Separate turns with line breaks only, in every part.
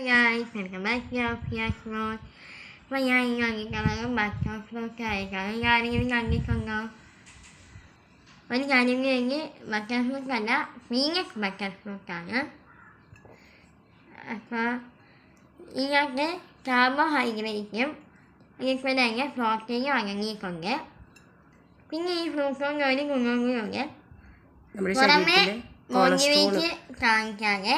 guys, welcome back to our PS Road. അപ്പോൾ ഞാൻ ഇന്ന് വന്നിട്ടുള്ളത് ബട്ടർ ഫ്രൂട്ട് ആയിട്ടാണ് ഞാനിങ്ങനെ കണ്ടിട്ടുണ്ടോ ഒരു കാര്യം കഴിഞ്ഞ് ബട്ടർ ഫ്രൂട്ട് അല്ല പീനട്ട് ബട്ടർ ഫ്രൂട്ടാണ് അപ്പോൾ ഇതിനകത്ത് കാർബോഹൈഡ്രേറ്റും അതുപോലെ തന്നെ പ്രോട്ടീനും അടങ്ങിയിട്ടുണ്ട് പിന്നെ ഈ ഫ്രൂട്ട് കൊണ്ട് ഒരു ഗുണം കൂടിയുണ്ട്
നമ്മുടെ
പുറമെ മോട്ടിവേറ്റ് കാണിക്കാതെ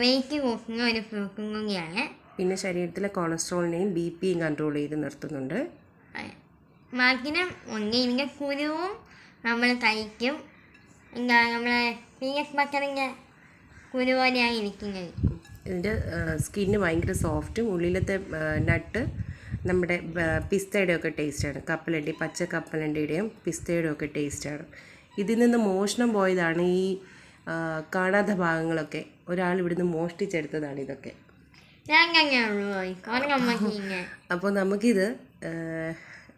വെയിറ്റ് കൂട്ടുന്ന ഒരു ഫ്രൂട്ടും കൂടിയാണ്.
പിന്നെ ശരീരത്തിലെ കൊളസ്ട്രോളിനെയും ബി പിയും കൺട്രോൾ ചെയ്ത് നിർത്തുന്നുണ്ട്.
മാക്കിനും ഇതിന്റെ കുരുവും നമ്മൾ കഴിക്കും എന്താ നമ്മളെ പീനട്ട് ബട്ടറിന്റെ കുരു പോലെയാണ് ഇരിക്കുന്നത്.
ഇതിന്റെ സ്കിന്ന് ഭയങ്കര സോഫ്റ്റും ഉള്ളിലത്തെ നട്ട് നമ്മുടെ പിസ്തയുടെ ഒക്കെ ടേസ്റ്റാണ് കപ്പലണ്ടി പച്ച കപ്പലണ്ടിയുടെയും പിസ്തയുടെ ഒക്കെ ടേസ്റ്റാണ് ഇതിൽ നിന്ന് മോഷണം പോയതാണ് ഈ കാണാത്ത ഭാഗങ്ങളൊക്കെ. ഒരാൾ ഇവിടുന്ന് മോഷ്ടിച്ചെടുത്തതാണ് ഇതൊക്കെ. അപ്പോൾ നമുക്കിത്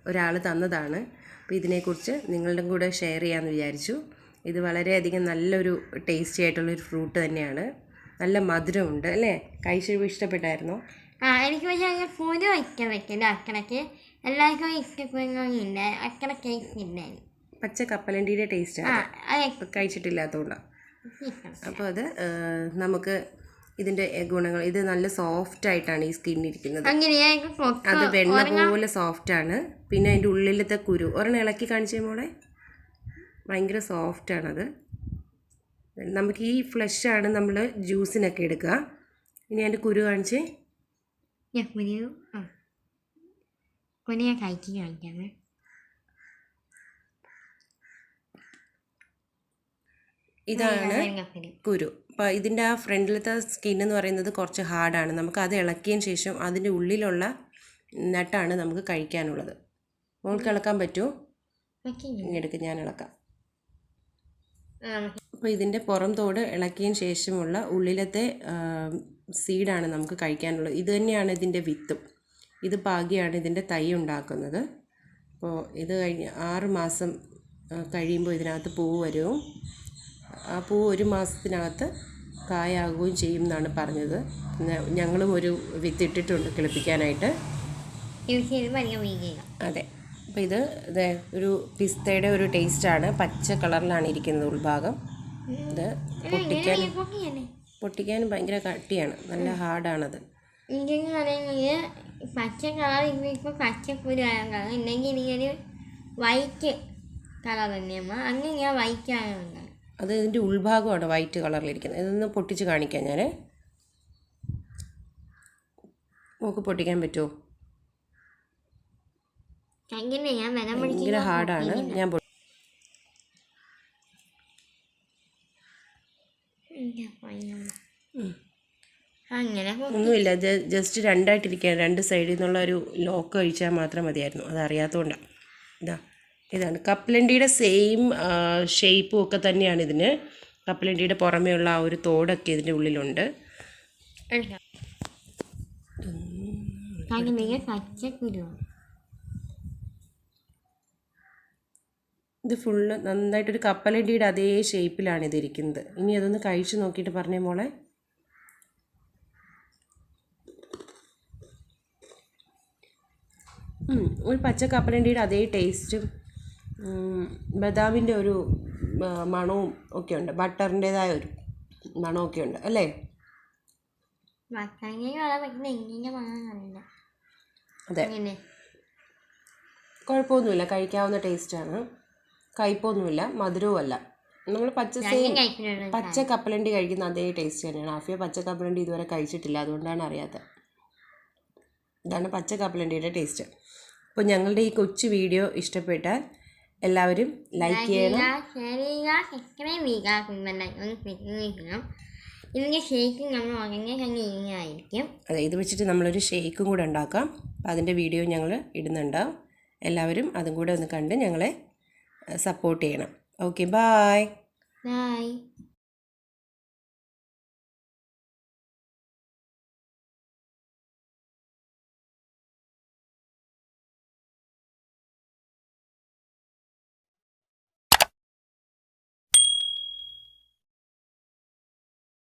ഒരാൾ തന്നതാണ്. അപ്പോൾ ഇതിനെക്കുറിച്ച് നിങ്ങളുടെ കൂടെ ഷെയർ ചെയ്യാമെന്ന് വിചാരിച്ചു. ഇത് വളരെയധികം നല്ലൊരു ടേസ്റ്റി ആയിട്ടുള്ളൊരു ഫ്രൂട്ട് തന്നെയാണ്. നല്ല മധുരമുണ്ട് അല്ലേ? കഴിച്ചു ഇഷ്ടപ്പെട്ടായിരുന്നോ?
ആ എനിക്ക് പക്ഷേ അങ്ങനെ കുരു വയ്ക്കാൻ വെക്കില്ല അക്കടക്ക് എല്ലാവർക്കും ഇഷ്ടപ്പെടുന്നില്ല അക്കട
പച്ച കപ്പലണ്ടിയുടെ
ടേസ്റ്റ്
കഴിച്ചിട്ടില്ലാത്തതുകൊണ്ടാണ് അപ്പോൾ അത് നമുക്ക് ഇതിന്റെ ഗുണങ്ങൾ ഇത് നല്ല സോഫ്റ്റ് ആയിട്ടാണ് ഈ സ്കിൻ ഇരിക്കുന്നത്. അത് വെണ്ണ പോലെ സോഫ്റ്റ് ആണ്. പിന്നെ അതിന്റെ ഉള്ളിലത്തെ കുരു ഒരെണ്ണം ഇളക്കി കാണിച്ചേ മോളെ? ഭയങ്കര സോഫ്റ്റ് ആണത് നമുക്ക് ഈ ഫ്ലഷ് ആണ് നമ്മൾ ജ്യൂസിനൊക്കെ എടുക്കുക. ഇനി അതിന്റെ കുരു കാണിച്ചേ?
കുരു കുരു ഞാൻ കഴിച്ച് കാണിക്കാമേ
ഇതാണ് കുരു. അപ്പോൾ ഇതിന്റെ ആ ഫ്രണ്ടിലത്തെ സ്കിൻ എന്ന് പറയുന്നത് കുറച്ച് ഹാർഡാണ്. നമുക്ക് അത് ഇളക്കിയ ശേഷം അതിന്റെ ഉള്ളിലുള്ള നട്ടാണ് നമുക്ക് കഴിക്കാനുള്ളത്. മോൾക്ക് ഇളക്കാൻ പറ്റുമോ
പറ്റില്ല
ഞാൻ ഇളക്കാം.
അപ്പൊ
അപ്പോൾ ഇതിന്റെ പുറം തോട് ഇളക്കിയതിന് ശേഷമുള്ള ഉള്ളിലത്തെ സീഡാണ് നമുക്ക് കഴിക്കാനുള്ളത്. ഇത് തന്നെയാണ് ഇതിന്റെ വിത്തും. ഇത് പാകിയാണ് ഇതിന്റെ തൈ ഉണ്ടാക്കുന്നത്. അപ്പോൾ ഇത് കഴിഞ്ഞ് ആറ് മാസം കഴിയുമ്പോൾ ഇതിനകത്ത് പൂവ് വരും. ആ പൂ ഒരു മാസത്തിനകത്ത് കായാകുകയും ചെയ്യും എന്നാണ് പറഞ്ഞത്. ഞങ്ങളും ഒരു വിത്ത് ഇട്ടിട്ടുണ്ട് കിളിപ്പിക്കാനായിട്ട് അതെ. അപ്പോൾ ഇത് ദേ ഒരു പിസ്തയുടെ ഒരു ടേസ്റ്റാണ്. പച്ച കളറിലാണ് ഇരിക്കുന്നത് ഉൾഭാഗം. ഇത് പൊട്ടിക്കാൻ
പൊട്ടിക്കാൻ
പൊട്ടിക്കാനും ഭയങ്കര കട്ടിയാണ്. നല്ല ഹാർഡാണത്.
ഇതെന്ന് പറയുന്നത് പച്ച കളർ ഇപ്പോൾ ആയ കളർ. ഇല്ലെങ്കിൽ ഇതൊരു വൈറ്റ് കളർ തന്നെയമ്മ അങ്ങനെ ഞാൻ വൈറ്റ് ആയതുകൊണ്ടാണ്
അത് ഇതിന്റെ ഉൾഭാഗമാണ് വൈറ്റ് കളറിലിരിക്കുന്നത്. ഇതൊന്ന് പൊട്ടിച്ച് കാണിക്കാം ഞാൻ നമുക്ക് പൊട്ടിക്കാൻ പറ്റുമോ ഭയങ്കര ഹാർഡാണ്. ഞാൻ ഒന്നുമില്ല. ജസ്റ്റ് രണ്ടായിട്ടിരിക്കാൻ രണ്ട് സൈഡിൽ നിന്നുള്ള ഒരു ലോക്ക് കഴിച്ചാൽ മാത്രം മതിയായിരുന്നു. അത് അറിയാത്തതുകൊണ്ടാണ് ഇതാ. ഇതാണ്. കപ്പലണ്ടിയുടെ സെയിം ഷേപ്പും ഒക്കെ തന്നെയാണ് ഇതിന്. കപ്പലണ്ടിയുടെ പുറമേയുള്ള ആ ഒരു തോടൊക്കെ ഇതിന്റെ ഉള്ളിലുണ്ട്. ഇത് ഫുള്ള് നന്നായിട്ടൊരു കപ്പലണ്ടിയുടെ അതേ ഷേപ്പിലാണ് ഇതിരിക്കുന്നത്. ഇനി അതൊന്ന് കഴിച്ച് നോക്കിയിട്ട് പറഞ്ഞേ മോളെ. ഒരു പച്ച കപ്പലണ്ടിയുടെ അതേ ടേസ്റ്റും ബദാമിന്റെ ഒരു മണവും ഒക്കെ ഉണ്ട്. ബട്ടറിന്റേതായ ഒരു മണമൊക്കെ ഉണ്ട്. അല്ലേ? അതെ. കുഴപ്പമൊന്നുമില്ല. കഴിക്കാവുന്ന ടേസ്റ്റാണ്. കയ്പൊന്നുമില്ല. മധുരവും അല്ല നമ്മൾ പച്ച സെയിം പച്ച കപ്പലണ്ടി കഴിക്കുന്ന അതേ ടേസ്റ്റ് തന്നെയാണ്. ആഫിയ പച്ച കപ്പലണ്ടി ഇതുവരെ കഴിച്ചിട്ടില്ല. അതുകൊണ്ടാണ് അറിയാത്തത്. ഇതാണ് പച്ച കപ്പലണ്ടിയുടെ ടേസ്റ്റ്. അപ്പോൾ ഞങ്ങളുടെ ഈ കൊച്ചു വീഡിയോ ഇഷ്ടപ്പെട്ടാൽ എല്ലാവരും ലൈക്ക് ചെയ്യണം.
ഷെയർ ചെയ്യുക സബ്സ്ക്രൈബ് ഇതിന്റെ നമ്മൾ ഉടനെ തന്നെ ഇരിക്കുന്നതായിരിക്കും
അതെ ഇത് വെച്ചിട്ട് നമ്മളൊരു ഷേക്കും കൂടെ ഉണ്ടാക്കാം. അപ്പോൾ അതിന്റെ വീഡിയോ ഞങ്ങൾ ഇടുന്നുണ്ടാവും എല്ലാവരും അതും കൂടെ ഒന്ന് കണ്ട് ഞങ്ങളെ സപ്പോർട്ട് ചെയ്യണം. Okay bye
bye